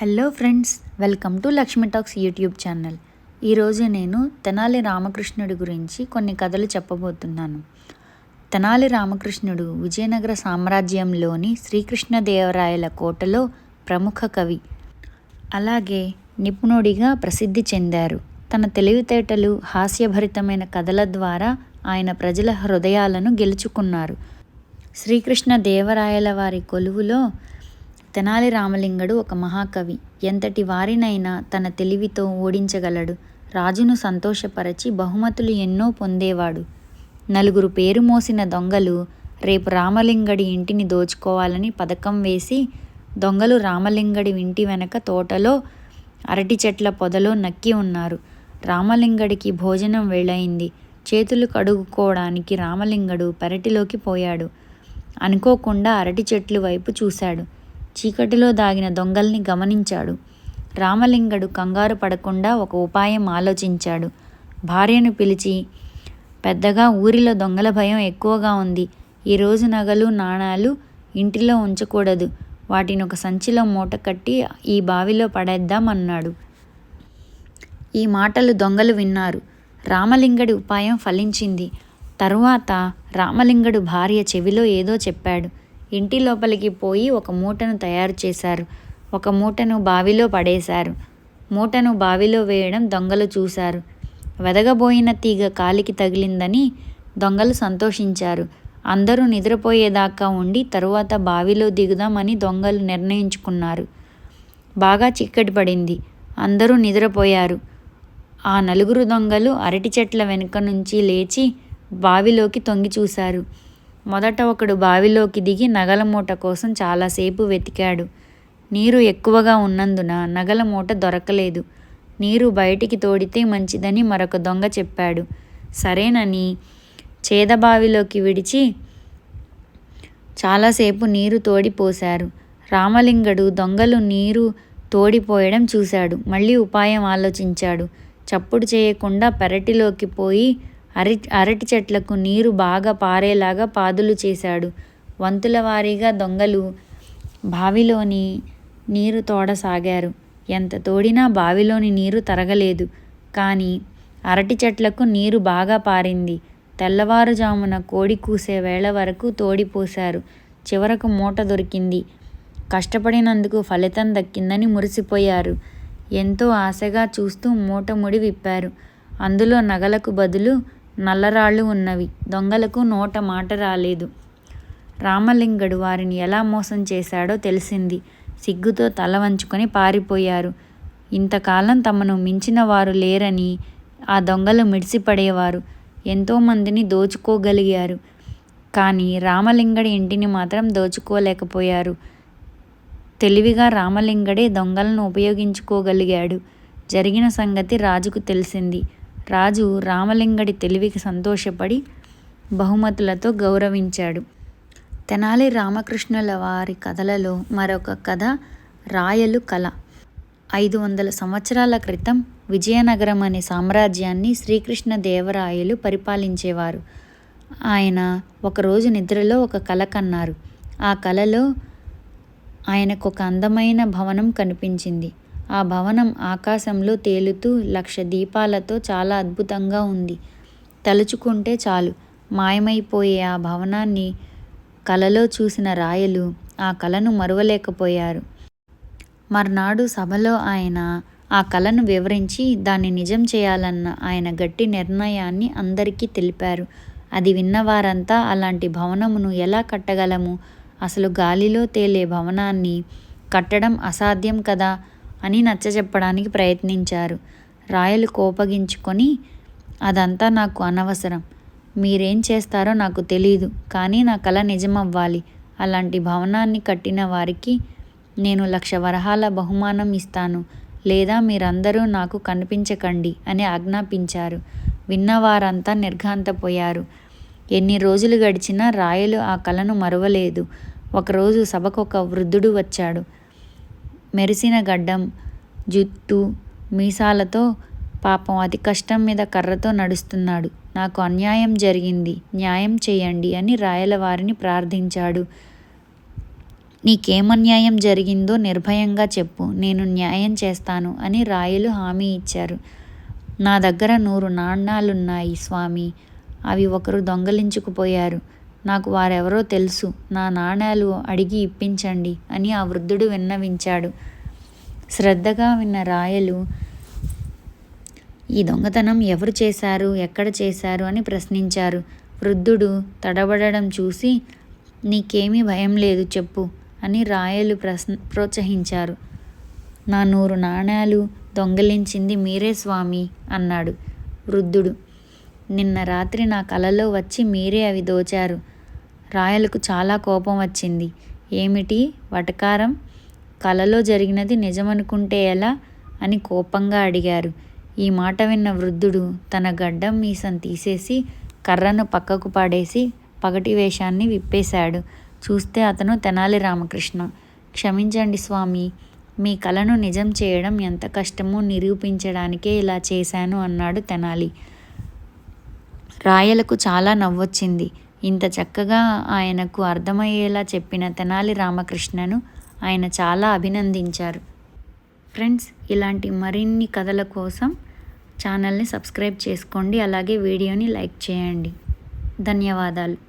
Hello friends welcome to Lakshmi talks YouTube channel. ఈరోజు నేను తెనాలి రామకృష్ణుడి గురించి కొన్ని కథలు చెప్పబోతున్నాను. తెనాలి రామకృష్ణుడు విజయనగర సామ్రాజ్యంలోని శ్రీకృష్ణదేవరాయల కోటలో ప్రముఖ కవి. అలాగే నిపుణుడిగా ప్రసిద్ధి చెందారు. తన తెలివితేటలు హాస్యభరితమైన కథల ద్వారా ఆయన ప్రజల హృదయాలను గెలుచుకున్నారు. శ్రీకృష్ణ దేవరాయల వారి కొలువులో తెనాలి రామలింగడు ఒక మహాకవి. ఎంతటి వారినైనా తన తెలివితో ఓడించగలడు. రాజును సంతోషపరచి బహుమతులు ఎన్నో పొందేవాడు. నలుగురు పేరు మోసిన దొంగలు రేపు రామలింగడి ఇంటిని దోచుకోవాలని పథకం వేసి దొంగలు రామలింగడి ఇంటి వెనక తోటలో అరటి చెట్ల పొదలో నక్కి ఉన్నారు. రామలింగడికి భోజనం వేళయింది. చేతులు కడుగుకోవడానికి రామలింగడు పెరటిలోకి పోయాడు. అనుకోకుండా అరటి చెట్లు వైపు చూశాడు. చీకటిలో దాగిన దొంగల్ని గమనించాడు. రామలింగడు కంగారు పడకుండా ఒక ఉపాయం ఆలోచించాడు. భార్యను పిలిచి పెద్దగా ఊరిలో దొంగల భయం ఎక్కువగా ఉంది. ఈరోజు నగలు నాణాలు ఇంటిలో ఉంచకూడదు. వాటిని ఒక సంచిలో మూట కట్టి ఈ బావిలో పడేద్దాం అన్నాడు. ఈ మాటలు దొంగలు విన్నారు. రామలింగడి ఉపాయం ఫలించింది. తరువాత రామలింగడు భార్య చెవిలో ఏదో చెప్పాడు. ఇంటి లోపలికి పోయి ఒక మూటను తయారు చేశారు. ఒక మూటను బావిలో పడేశారు. మూటను బావిలో వేయడం దొంగలు చూశారు. వెదగబోయిన తీగ కాలికి తగిలిందని దొంగలు సంతోషించారు. అందరూ నిద్రపోయేదాకా ఉండి తరువాత బావిలో దిగుదామని దొంగలు నిర్ణయించుకున్నారు. బాగా చిక్కటి పడింది. అందరూ నిద్రపోయారు. ఆ నలుగురు దొంగలు అరటి చెట్ల వెనుక నుంచి లేచి బావిలోకి తొంగి చూశారు. మొదట ఒకడు బావిలోకి దిగి నగల మూట కోసం చాలాసేపు వెతికాడు. నీరు ఎక్కువగా ఉన్నందున నగల మూట దొరకలేదు. నీరు బయటికి తోడితే మంచిదని మరొక దొంగ చెప్పాడు. సరేనని చేదబావిలోకి విడిచి చాలాసేపు నీరు తోడిపోశారు రామలింగడు దొంగలు నీరు తోడిపోయడం చూశాడు. మళ్ళీ ఉపాయం ఆలోచించాడు. చప్పుడు చేయకుండా పెరటిలోకి పోయి అరి అరటి చెట్లకు నీరు బాగా పారేలాగా పాదులు చేశాడు. వంతుల వారీగా దొంగలు బావిలోని నీరు తోడసాగారు. ఎంత తోడినా బావిలోని నీరు తరగలేదు. కానీ అరటి చెట్లకు నీరు బాగా పారింది. తెల్లవారుజామున కోడి కూసే వేళ వరకు తోడిపోశారు చివరకు మూట దొరికింది. కష్టపడినందుకు ఫలితం దక్కిందని మురిసిపోయారు. ఎంతో ఆశగా చూస్తూ మూట ముడి విప్పారు. అందులో నగలకు బదులు నల్లరాళ్ళు ఉన్నవి. దొంగలకు నోట మాట రాలేదు. రామలింగడు వారిని ఎలా మోసం చేశాడో తెలిసింది. సిగ్గుతో తల వంచుకొని పారిపోయారు. ఇంతకాలం తమను మించిన వారు లేరని ఆ దొంగలు మిడిసిపడేవారు. ఎంతోమందిని దోచుకోగలిగారు. కానీ రామలింగడి ఇంటిని మాత్రం దోచుకోలేకపోయారు. తెలివిగా రామలింగడే దొంగలను ఉపయోగించుకోగలిగాడు. జరిగిన సంగతి రాజుకు తెలిసింది. రాజు రామలింగడి తెలివికి సంతోషపడి బహుమతులతో గౌరవించాడు. తెనాలి రామకృష్ణుల వారి కథలలో మరొక కథ రాయలు కళ ఐదు వందల సంవత్సరాల క్రితం విజయనగరం అనే సామ్రాజ్యాన్ని శ్రీకృష్ణ దేవరాయలు పరిపాలించేవారు. ఆయన ఒకరోజు నిద్రలో ఒక కల కన్నారు. ఆ కలలో ఆయనకు ఒక అందమైన భవనం కనిపించింది. ఆ భవనం ఆకాశంలో తేలుతూ లక్ష దీపాలతో చాలా అద్భుతంగా ఉంది. తలుచుకుంటే చాలు. మాయమైపోయే ఆ భవనాన్ని కలలో చూసిన రాయలు ఆ కలను మరువలేకపోయారు. మర్నాడు సభలో ఆయన ఆ కలను వివరించి దాన్ని నిజం చేయాలన్న ఆయన గట్టి నిర్ణయాన్ని అందరికీ తెలిపారు. అది విన్నవారంతా అలాంటి భవనమును ఎలా కట్టగలము? అసలు గాలిలో తేలే భవనాన్ని కట్టడం అసాధ్యం కదా? అని నచ్చజెప్పడానికి ప్రయత్నించారు. రాయలు కోపగించుకొని అదంతా నాకు అనవసరం. మీరేం చేస్తారో నాకు తెలీదు కానీ నా కళ నిజమవ్వాలి. అలాంటి భవనాన్ని కట్టిన వారికి నేను లక్ష వరహాల బహుమానం ఇస్తాను. లేదా మీరందరూ నాకు కనిపించకండి అని ఆజ్ఞాపించారు. విన్నవారంతా నిర్ఘాంతపోయారు. ఎన్ని రోజులు గడిచినా రాయలు ఆ కళను మరవలేదు. ఒకరోజు సభకు ఒక వృద్ధుడు వచ్చాడు. మెరిసిన గడ్డం జుట్టు మీసాలతో పాపం అతి కష్టం మీద కర్రతో నడుస్తున్నాడు. నాకు అన్యాయం జరిగింది న్యాయం చేయండి అని రాయల వారిని ప్రార్థించాడు. నీకేమన్యాయం జరిగిందో నిర్భయంగా చెప్పు నేను న్యాయం చేస్తాను అని రాయలు హామీ ఇచ్చారు. నా దగ్గర నూరు నాణాలున్నాయి స్వామి. అవి ఒకరు దొంగలించుకుపోయారు. నాకు వారెవరో తెలుసు. నా నాణాలు అడిగి ఇప్పించండి అని ఆ వృద్ధుడు విన్నవించాడు. శ్రద్ధగా విన్న రాయలు ఈ దొంగతనం ఎవరు చేశారు? ఎక్కడ చేశారు? అని ప్రశ్నించారు. వృద్ధుడు తడబడడం చూసి నీకేమీ భయం లేదు చెప్పు అని రాయలు ప్రశ్న ప్రోత్సహించారు. నా నూరు నాణాలు దొంగలించింది మీరే స్వామి అన్నాడు వృద్ధుడు. నిన్న రాత్రి నా కలలో వచ్చి మీరే అవి దోచారు. రాయలకు చాలా కోపం వచ్చింది. ఏమిటి? వటకారం? కలలో జరిగినది నిజమనుకుంటే ఎలా? అని కోపంగా అడిగారు. ఈ మాట విన్న వృద్ధుడు తన గడ్డం మీసం తీసేసి కర్రను పక్కకు పడేసి పగటి వేషాన్ని విప్పేశాడు. చూస్తే అతను తెనాలి రామకృష్ణ. క్షమించండి స్వామి మీ కలను నిజం చేయడం ఎంత కష్టమో నిరూపించడానికే ఇలా చేశాను అన్నాడు తెనాలి. రాయలకు చాలా నవ్వొచ్చింది. ఇంత చక్కగా ఆయనకు అర్థమయ్యేలా చెప్పిన తెనాలి రామకృష్ణను ఆయన చాలా అభినందించారు. ఫ్రెండ్స్ ఇలాంటి మరిన్ని కథల కోసం ఛానల్ని సబ్స్క్రైబ్ చేసుకోండి. అలాగే వీడియోని లైక్ చేయండి. ధన్యవాదాలు.